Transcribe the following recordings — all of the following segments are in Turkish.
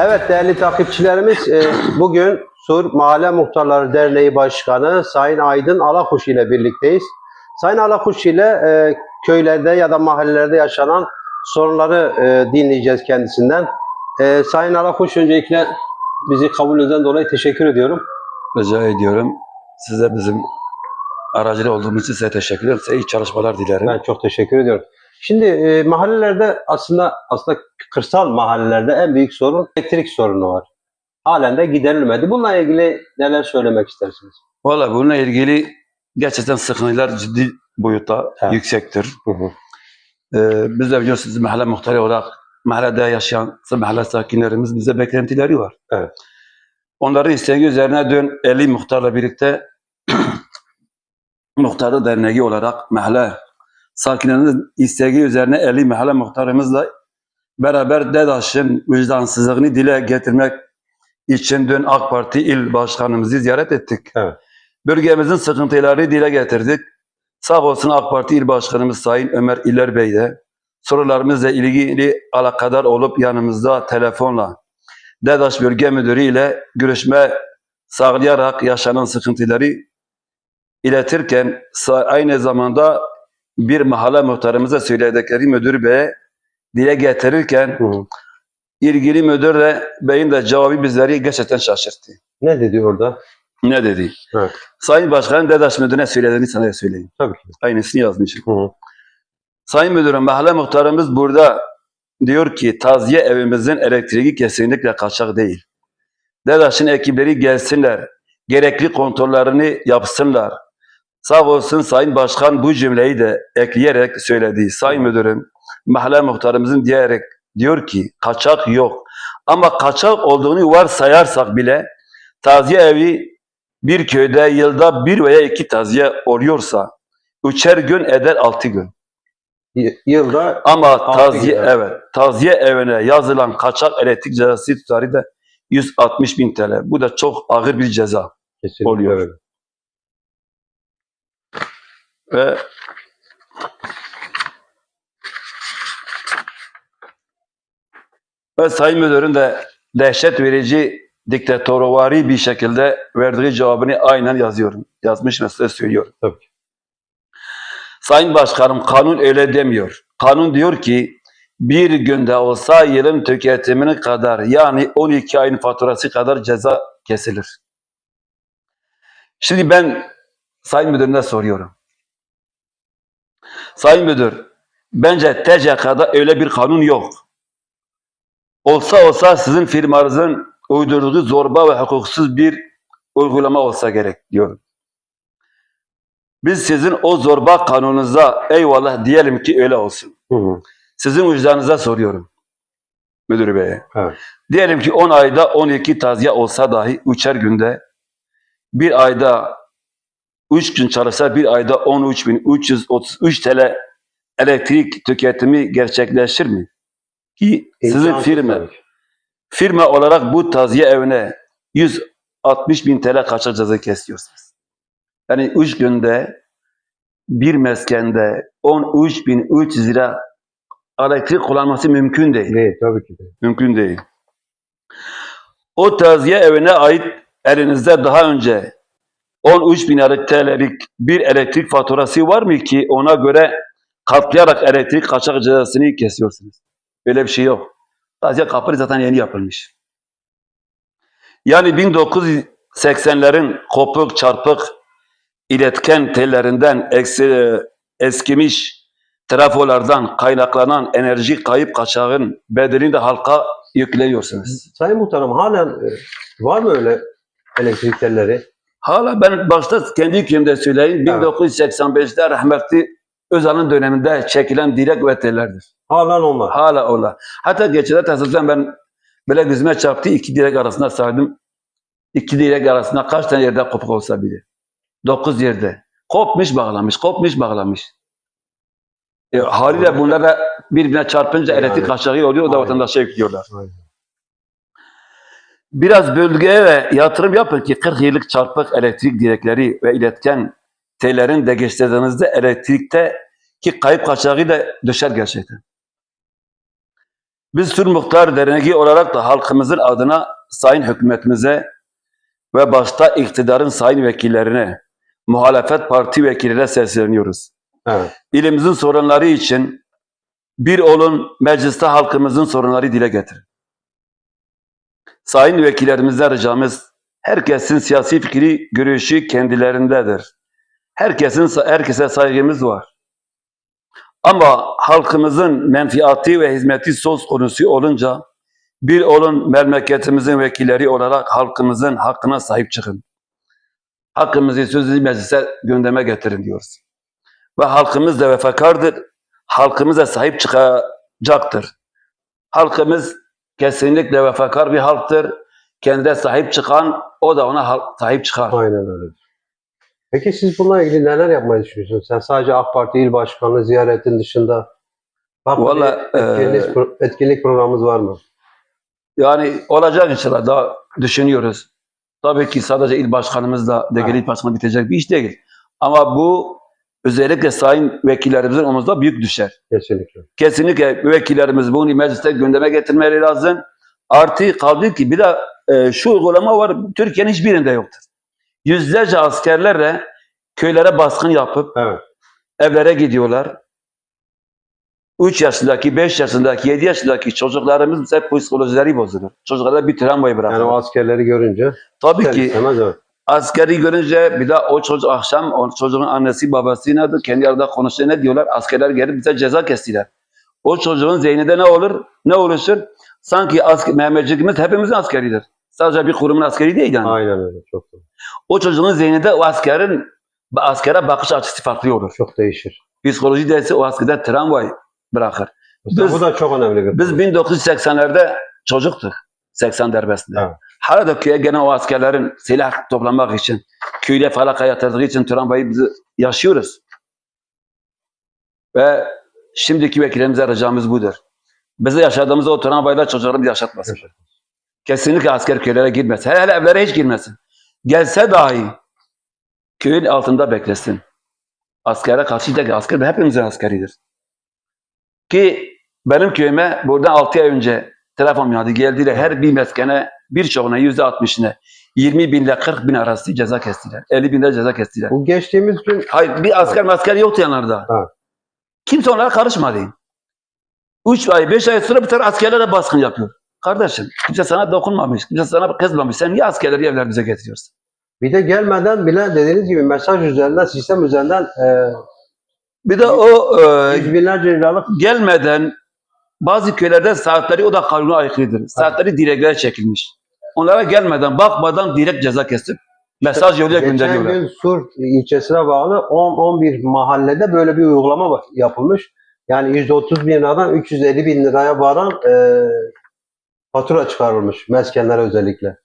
Evet değerli takipçilerimiz e, bugün Sur Mahalle Muhtarları Derneği Başkanı Sayın Aydın Alakuş ile birlikteyiz. Sayın Alakuş ile e, köylerde ya da mahallelerde yaşanan sorunları e, dinleyeceğiz kendisinden. Sayın Alakuş öncelikle bizi kabulünden dolayı teşekkür ediyorum. Rica ediyorum. Size bizim aracılık olduğumuz için size teşekkür ederim. Size iyi çalışmalar dilerim. Ben çok teşekkür ediyorum. Şimdi e, mahallelerde aslında aslında kırsal mahallelerde en büyük sorun elektrik sorunu var. Halen de giderilmedi. Bununla ilgili neler söylemek istersiniz? Valla bununla ilgili gerçekten sıkıntılar ciddi boyutta Evet. yüksektir. Hı hı. Ee, biz de biliyorsunuz mahalle muhtarı olarak mahallede yaşayan mahalle sakinlerimiz bize beklentileri var. Evet. Onların isteği üzerine dün 50 muhtarla birlikte muhtarı derneği olarak mahalle sakinlerinin isteği üzerine 50 mahalle muhtarımızla beraber DEDAŞ'ın vicdansızlığını dile getirmek için dün AK Parti il başkanımızı ziyaret ettik. Evet. Bölgemizin sıkıntıları dile getirdik. Sağ olsun AK Parti il başkanımız Sayın Ömer İller Bey de sorularımızla ilgili alakadar olup yanımızda telefonla DEDAŞ Bölge Müdürü ile görüşme sağlayarak yaşanan sıkıntıları iletirken aynı zamanda bir mahalle muhtarımıza söyledikleri müdür beye dile getirirken Hı ilgili müdür de beyin de cevabı bizleri gerçekten şaşırttı. Ne dedi orada? Ne dedi? Evet. Sayın Başkanın DEDAŞ müdürüne söylediğini sana söyleyeyim. Tabii ki. Aynısını yazmışım. Hı hı. Sayın Müdürüm, mahalle muhtarımız burada diyor ki taziye evimizin elektriği kesinlikle kaçak değil. DEDAŞ'ın ekipleri gelsinler, gerekli kontrollerini yapsınlar. Sağ olsun Sayın Başkan bu cümleyi de ekleyerek söyledi. Sayın Müdürüm, mahalle muhtarımızın diyerek diyor ki kaçak yok. Ama kaçak olduğunu varsayarsak bile taziye evi bir köyde yılda bir veya iki taziye oluyorsa üçer gün eder altı gün. Y- Yılda Ama taziye gün, evet. taziye evine yazılan kaçak elektrik cezası tutarı da 160 bin TL. Bu da çok ağır bir ceza. kesinlikle Oluyor. öyle. Ve ve Sayın Müdürün de dehşet verici diktatörvari bir şekilde verdiği cevabını aynen yazıyorum. Yazmış ve size söylüyorum. Tabii. Sayın Başkanım kanun öyle demiyor. Kanun diyor ki bir günde olsa yılın tüketimini kadar yani 12 ayın faturası kadar ceza kesilir. Şimdi ben Sayın Müdürüne soruyorum. Sayın Müdür, bence TCK'da öyle bir kanun yok. Olsa olsa sizin firmanızın uydurduğu zorba ve hukuksuz bir uygulama olsa gerek diyorum. Biz sizin o zorba kanununuza eyvallah diyelim ki öyle olsun. Hı hı. Sizin vicdanınıza soruyorum. Müdür beye. Evet. Diyelim ki 10 ayda 12 taziye olsa dahi üçer günde bir ayda 3 gün çalışsa bir ayda 13.333 TL elektrik tüketimi gerçekleşir mi? Ki sizin firma tabii firma olarak bu taziye evine 160 bin TL kaçak ceza kesiyorsunuz. Yani 3 günde bir meskende 13.300 lira elektrik kullanması mümkün değil. Değil tabii ki. değil. Mümkün değil. O taziye evine ait elinizde daha önce 13 bin TL'lik bir elektrik faturası var mı ki ona göre katlayarak elektrik kaçak cezasını kesiyorsunuz? Öyle bir şey yok. Taziye kapırı zaten yeni yapılmış. Yani 1980'lerin kopuk çarpık iletken tellerinden eksi, eskimiş trafolardan kaynaklanan enerji kayıp kaçağın bedelini de halka yüklüyorsunuz. Sayın Muhtarım halen e, var mı öyle elektrik telleri? Hala ben başta kendi ülkemde söyleyeyim. Evet. 1985'te rahmetli Özal'ın döneminde çekilen direk ve tellerdir. Halen onlar. Hala ola. Hatta geçen tesadüfen ben böyle gözüme çarptı iki direk arasında sardım. İki direk arasında kaç tane yerde kopuk olsa bile. Dokuz yerde. Kopmuş bağlamış, kopmuş bağlamış. E, haliyle bunlar da birbirine çarpınca Yani. elektrik kaçağı oluyor, o da vatandaşa yüklüyorlar. Aynen. Biraz bölgeye ve yatırım yapın ki 40 yıllık çarpık elektrik direkleri ve iletken tellerin de geçtirdiğinizde elektrikte ki kayıp kaçağı da düşer gerçekten. Biz Sur Muhtar Derneği olarak da halkımızın adına sayın hükümetimize ve başta iktidarın sayın vekillerine, muhalefet parti vekillerine sesleniyoruz. Evet. İlimizin sorunları için bir olun mecliste halkımızın sorunları dile getirin. Sayın vekillerimizden ricamız herkesin siyasi fikri, görüşü kendilerindedir. Herkesin herkese saygımız var. Ama halkımızın menfiatı ve hizmeti söz konusu olunca bir olun memleketimizin vekilleri olarak halkımızın hakkına sahip çıkın. Hakkımızı sözlü meclise gündeme getirin diyoruz. Ve halkımız da vefakardır. Halkımıza sahip çıkacaktır. Halkımız kesinlikle vefakar bir halktır. Kendine sahip çıkan o da ona sahip çıkar. Aynen öyle. Peki siz bununla ilgili neler yapmayı düşünüyorsunuz? Sen sadece AK Parti il başkanı ziyaretin dışında farklı Vallahi, bir etkinlik, pro- etkinlik programımız var mı? Yani olacak inşallah daha düşünüyoruz. Tabii ki sadece il başkanımızla Degeli il başkanı bitecek bir iş değil. Ama bu özellikle sayın vekillerimizin omuzda büyük düşer. Kesinlikle. Kesinlikle vekillerimiz bunu mecliste gündeme getirmeleri lazım. Artı kaldı ki bir de e, şu uygulama var Türkiye'nin hiçbirinde yoktur. Yüzlerce askerlerle köylere baskın yapıp Evet. evlere gidiyorlar. 3 yaşındaki, 5 yaşındaki, 7 yaşındaki çocuklarımız hep psikolojileri bozulur. Çocuklara bir travmayı bırakır. Yani o askerleri görünce Tabii ki istemez evet. Askeri görünce bir de o çocuk akşam o çocuğun annesi babası nedir? Kendi arada konuşuyor ne diyorlar? Askerler gelip bize ceza kestiler. O çocuğun zihninde ne olur? Ne oluşur? Sanki asker, Mehmetçikimiz hepimizin askeridir. Sadece bir kurumun askeri değil yani. Aynen öyle. Çok doğru. O çocuğun zihninde o askerin askere bakış açısı farklı olur. Çok değişir. Psikoloji dersi o askerde tramvay bırakır. Mesela Biz- bu da çok önemli bir Biz konu. 1980'lerde çocuktuk. 80 darbesinde. Evet. Hala köye gelen o askerlerin silah toplamak için, köyle falaka yatırdığı için tramvayı biz yaşıyoruz. Ve şimdiki vekillerimize ricamız budur. Bize yaşadığımız o tramvayla çocuklarımız yaşatmasın. Kesinlikle asker köylere girmesin. Hele hele evlere hiç girmesin. Gelse dahi köyün altında beklesin. Askere karşı da asker hepimizin askeridir. Ki benim köyüme buradan 6 ay önce telefon geldi. Geldiler her bir meskene birçoğuna yüzde altmışına 20 bin ile 40 bin arası ceza kestiler. 50 bin de ceza kestiler. Bu geçtiğimiz gün Hayır bir asker masker yoktu yanlarda. Evet. Kimse onlara karışmadı. 3 ay 5 ay sonra bir tane askerlere baskın yapıyor. Kardeşim kimse sana dokunmamış, kimse sana kızmamış. Sen niye askerleri evlerimize getiriyorsun? bir de gelmeden bile dediğiniz gibi mesaj üzerinden, sistem üzerinden e, Bir de o e, binlerce liralık gelmeden bazı köylerde saatleri o da kanuna aykırıdır. Saatleri direklere çekilmiş. Onlara gelmeden bakmadan direkt ceza kesip mesaj yoluyla Geçen gönderiyorlar. gün Sur ilçesine bağlı 10-11 mahallede böyle bir uygulama yapılmış. Yani 130 bin liradan 350 bin liraya varan e, fatura çıkarılmış meskenlere özellikle.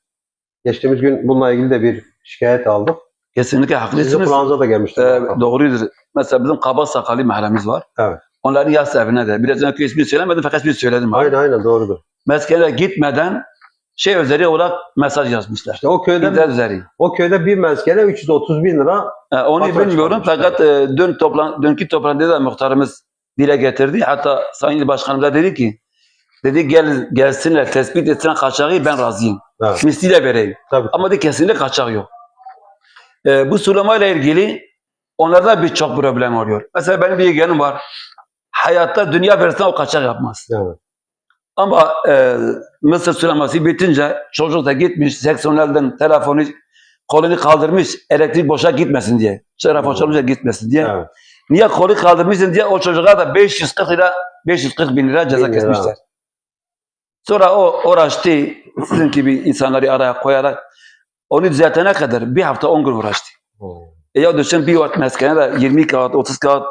Geçtiğimiz gün bununla ilgili de bir şikayet aldık. Kesinlikle Sizin haklısınız. kulağınıza da gelmişti. Ee, doğrudur. Mesela bizim Kaba Sakali mahallemiz var. Evet. Onların yas evine de. Biraz önce ismini söylemedim fakat ismini söyledim. Aynen aynen doğrudur. Meskenlere gitmeden şey üzeri olarak mesaj yazmışlar. İşte o köyde İnternet üzeri. o köyde bir meskene 330 bin lira Ee, onu bilmiyorum fakat e, dün toplan, dünkü toplantıda da muhtarımız dile getirdi. Hatta Sayın İl Başkanım da dedi ki dedi gel gelsinler tespit etsinler kaçağı ben razıyım. Evet. Misliyle vereyim. tabii. Ama de kesinlikle kaçak yok. Ee, bu sulamayla ilgili onlarda birçok problem oluyor. Mesela benim bir yeğenim var. Hayatta dünya verirsen o kaçak yapmaz. Yani. Ama e, Mısır sulaması bitince çocuk da gitmiş 80'lerden telefonu kolunu kaldırmış elektrik boşa gitmesin diye. Şeref açılınca gitmesin diye. Evet. Niye kolu kaldırmışsın diye o çocuğa da 540 lira 540 bin lira ceza Bin lira. kesmişler. Sonra o uğraştı sizin gibi insanları araya koyarak onu düzeltene kadar bir hafta 10 gün uğraştı. E ya düşün bir vat meskene de 20 kağıt 30 kağıt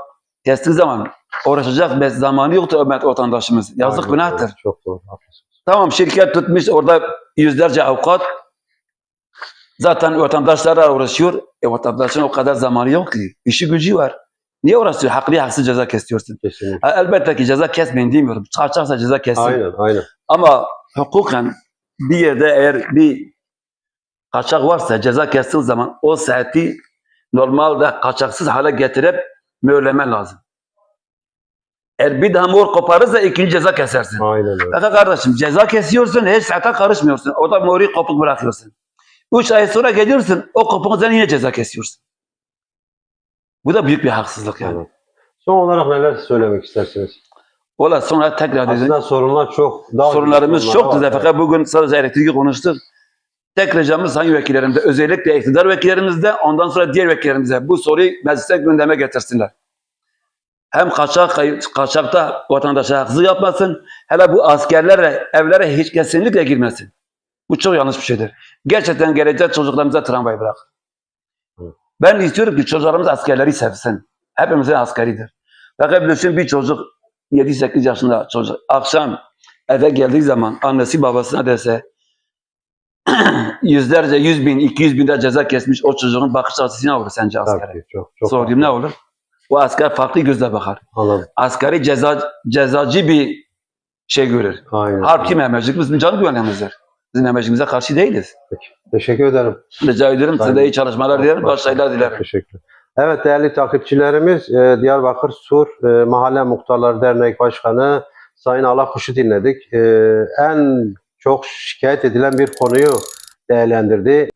kestiği zaman uğraşacak bir zamanı yoktu Ömer vatandaşımız. Yazık Aynen, günahtır. Çok doğru. Tamam şirket tutmuş orada yüzlerce avukat. Zaten vatandaşlarla uğraşıyor. E vatandaşın o kadar zamanı yok ki. İşi gücü var. Niye uğraşıyor? Haklı haksız ceza kesiyorsun. Kesinlikle. Elbette ki ceza kesmeyin demiyorum. Kaçaksa ceza kessin. Aynen aynen. Ama hukuken bir yerde eğer bir kaçak varsa ceza kestiği zaman o saati normalde kaçaksız hale getirip mühürleme lazım. Eğer bir daha mor koparırsa ikinci ceza kesersin. Aynen öyle. Kardeşim ceza kesiyorsun, hiç zaten karışmıyorsun. Orada mori kopuk bırakıyorsun. Üç ay sonra geliyorsun, o kopuğun üzerine yine ceza kesiyorsun. Bu da büyük bir haksızlık yani. Evet. Son olarak neler söylemek istersiniz? Ola sonra tekrar dedim. Aslında sorunlar çok. Daha Sorunlarımız sorunlar çoktu. var. Fakat bugün sadece elektriği konuştuk. Tek ricamız sayın vekillerimizde, özellikle iktidar vekillerimizde, ondan sonra diğer vekillerimize bu soruyu meclise gündeme getirsinler. Hem kaçak, kaçakta vatandaşa haksızlık yapmasın, hele bu askerlere, evlere hiç kesinlikle girmesin. Bu çok yanlış bir şeydir. Gerçekten gelecek çocuklarımıza tramvay bırak. Ben istiyorum ki çocuklarımız askerleri sevsin. Hepimizin askeridir. Fakat biliyorsun bir çocuk 7-8 yaşında çocuk akşam eve geldiği zaman annesi babasına dese yüzlerce, yüz bin, iki yüz bin de ceza kesmiş o çocuğun bakış açısı ne olur sence askere? Tabii, çok, çok Sorduğum ne olur? O asker farklı gözle bakar. Anladım. Askeri ceza, cezacı bir şey görür. Aynen. Harpki memecik bizim can güvenliğimizdir. Bizim memecimize karşı değiliz. Teşekkür ederim. Rica ediyorum size de iyi çalışmalar dilerim. Başarılar dilerim. Teşekkür. Evet değerli takipçilerimiz e, Diyarbakır Sur e, Mahalle Muhtarları Dernek Başkanı Sayın Alakuş'u dinledik. E, en çok şikayet edilen bir konuyu değerlendirdi.